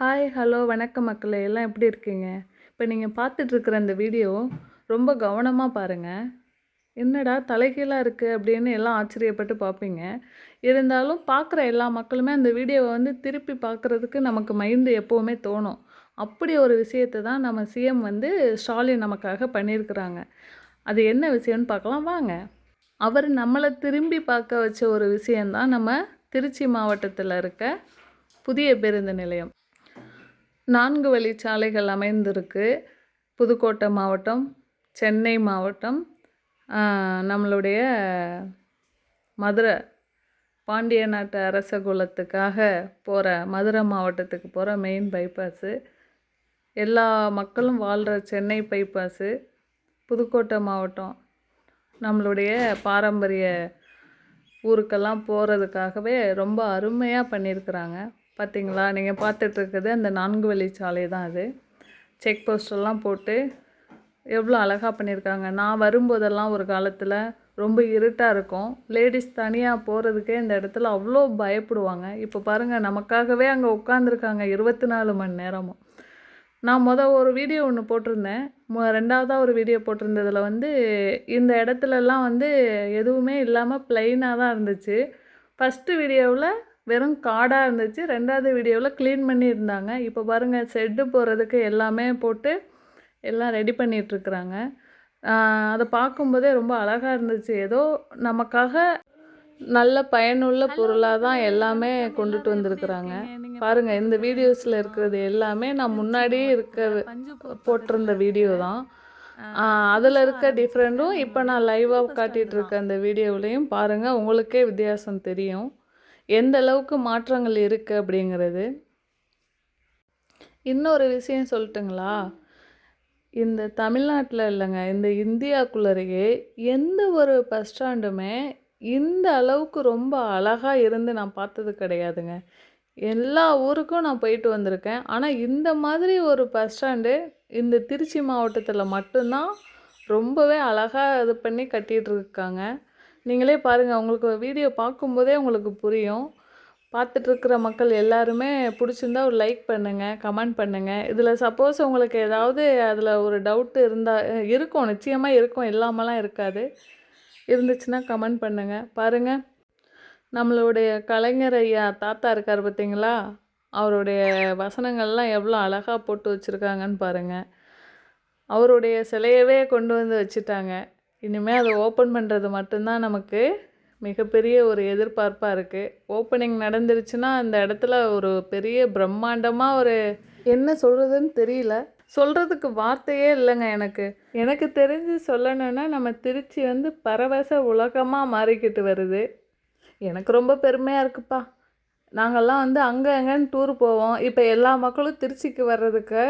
Hi hello வணக்கம் மக்களே. எல்லாம் எப்படி இருக்கீங்க? இப்போ நீங்கள் பார்த்துட்ருக்குற அந்த வீடியோ ரொம்ப கவனமாக பாருங்கள் என்னடா தலைகீழாக இருக்குது அப்படின்னு எல்லாம் ஆச்சரியப்பட்டு பார்ப்பீங்க. இருந்தாலும் பார்க்குற எல்லா மக்களுமே அந்த வீடியோவை வந்து திருப்பி பார்க்குறதுக்கு நமக்கு மைண்டு எப்போவுமே தோணும். அப்படி ஒரு விஷயத்தை தான் நம்ம சிஎம் வந்து ஸ்டாலின் நமக்காக பண்ணியிருக்கிறாங்க. அது என்ன விஷயம்னு பார்க்கலாம்? வாங்க. அவர் நம்மளை திரும்பி பார்க்க வச்ச ஒரு விஷயந்தான் நம்ம திருச்சி மாவட்டத்தில் இருக்க புதிய பேருந்து நிலையம். நான்கு வழி சாலைகள் அமைந்திருக்கு. புதுக்கோட்டை மாவட்டம் சென்னை மாவட்டம் நம்மளுடைய மதுரை பாண்டிய நாட்டு அரச குலத்துக்காக போகிற மதுரை மாவட்டத்துக்கு போகிற மெயின் பைபாஸு எல்லா மக்களும் வாழ்கிற சென்னை பைபாஸு புதுக்கோட்டை மாவட்டம் நம்மளுடைய பாரம்பரிய ஊருக்கெல்லாம் போகிறதுக்காகவே ரொம்ப அருமையாக பண்ணியிருக்கிறாங்க. பார்த்தீங்களா நீங்கள் பார்த்துட்ருக்குது அந்த நான்கு வழி சாலை தான் அது. செக் போஸ்டெல்லாம் போட்டு எவ்வளோ அழகாக பண்ணியிருக்காங்க நான் வரும்போதெல்லாம் ஒரு காலத்தில் ரொம்ப இருட்டாக இருக்கும். லேடிஸ் தனியாக போகிறதுக்கே இந்த இடத்துல அவ்வளோ பயப்படுவாங்க. இப்போ பாருங்கள் நமக்காகவே அங்கே உட்காந்துருக்காங்க இருபத்தி நாலு மணி நேரமும். நான் மொதல் ஒரு வீடியோ ஒன்று போட்டிருந்தேன். மொ ரெண்டாவதாக ஒரு வீடியோ போட்டிருந்ததில் வந்து இந்த இடத்துலலாம் வந்து எதுவுமே இல்லாமல் ப்ளைனாக தான் இருந்துச்சு. ஃபஸ்ட்டு வீடியோவில் வெறும் காடாக இருந்துச்சு. ரெண்டாவது வீடியோவில் க்ளீன் பண்ணியிருந்தாங்க. இப்போ பாருங்கள் செட்டு போகிறதுக்கு எல்லாமே போட்டு எல்லாம் ரெடி பண்ணிகிட்ருக்குறாங்க அதை பார்க்கும்போதே ரொம்ப அழகாக இருந்துச்சு. ஏதோ நமக்காக நல்ல பயனுள்ள பொருளாக தான் எல்லாமே கொண்டுட்டு வந்திருக்கிறாங்க. பாருங்க இந்த வீடியோஸில் இருக்கிறது எல்லாமே நான் முன்னாடியே இருக்க போட்டிருந்த வீடியோ தான். அதில் இருக்க டிஃப்ரெண்ட்டும் இப்போ நான் லைவாக காட்டிகிட்டு இருக்க அந்த வீடியோவிலையும் பாருங்கள் உங்களுக்கே வித்தியாசம் தெரியும். எந்த அளவுக்கு மாற்றங்கள் இருக்குது அப்படிங்கிறது. இன்னொரு விஷயம் சொல்லட்டுங்களா? இந்த தமிழ்நாட்டில் இல்லைங்க இந்த இந்தியாக்குள்ளரையே எந்த ஒரு பஸ் ஸ்டாண்டுமே இந்த அளவுக்கு ரொம்ப அழகாக இருந்து நான் பார்த்தது கிடையாதுங்க. எல்லா ஊருக்கும் நான் போயிட்டு வந்திருக்கேன். ஆனால் இந்த மாதிரி ஒரு பஸ் ஸ்டாண்டு இந்த திருச்சி மாவட்டத்தில் மட்டும்தான் ரொம்பவே அழகாக இது பண்ணி கட்டிகிட்டு இருக்காங்க. நீங்களே பாருங்கள் உங்களுக்கு வீடியோ பார்க்கும்போதே உங்களுக்கு புரியும். பார்த்துட்ருக்கிற மக்கள் எல்லாருமே பிடிச்சிருந்தா ஒரு லைக் பண்ணுங்கள் கமெண்ட் பண்ணுங்கள் இதில் சப்போஸ் உங்களுக்கு ஏதாவது அதில் ஒரு டவுட்டு இருந்தால் இருக்கும் நிச்சயமாக இருக்கும் இல்லாமலாம் இருக்காது. இருந்துச்சுன்னா கமெண்ட் பண்ணுங்கள் பாருங்கள் நம்மளுடைய கலைஞர் ஐயா தாத்தா இருக்கார் பார்த்தீங்களா? அவருடைய வசனங்கள்லாம் எவ்வளோ அழகாக போட்டு வச்சுருக்காங்கன்னு பாருங்கள் அவருடைய சிலையவே கொண்டு வந்து வச்சுட்டாங்க. இனிமேல் அதை ஓப்பன் பண்ணுறது மட்டும்தான் நமக்கு மிகப்பெரிய ஒரு எதிர்பார்ப்பாக இருக்குது ஓப்பனிங் நடந்துருச்சுன்னா அந்த இடத்துல ஒரு பெரிய பிரம்மாண்டமாக ஒரு என்ன சொல்கிறதுன்னு தெரியல. சொல்கிறதுக்கு வார்த்தையே இல்லைங்க எனக்கு. எனக்கு தெரிஞ்சு சொல்லணுன்னா நம்ம திருச்சி வந்து பரவச உலகமாக மாறிக்கிட்டு வருது. எனக்கு ரொம்ப பெருமையாக இருக்குப்பா. நாங்கள்லாம் வந்து அங்கே அங்கேன்னு டூர் போவோம். இப்போ எல்லா மக்களும் திருச்சிக்கு வர்றதுக்கு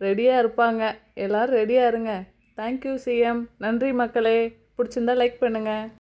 ரெடியாக இருப்பாங்க. எல்லோரும் ரெடியாக இருங்க. தேங்க்யூ சிஎம் நன்றி மக்களே. பிடிச்சிருந்தா லைக் பண்ணுங்கள்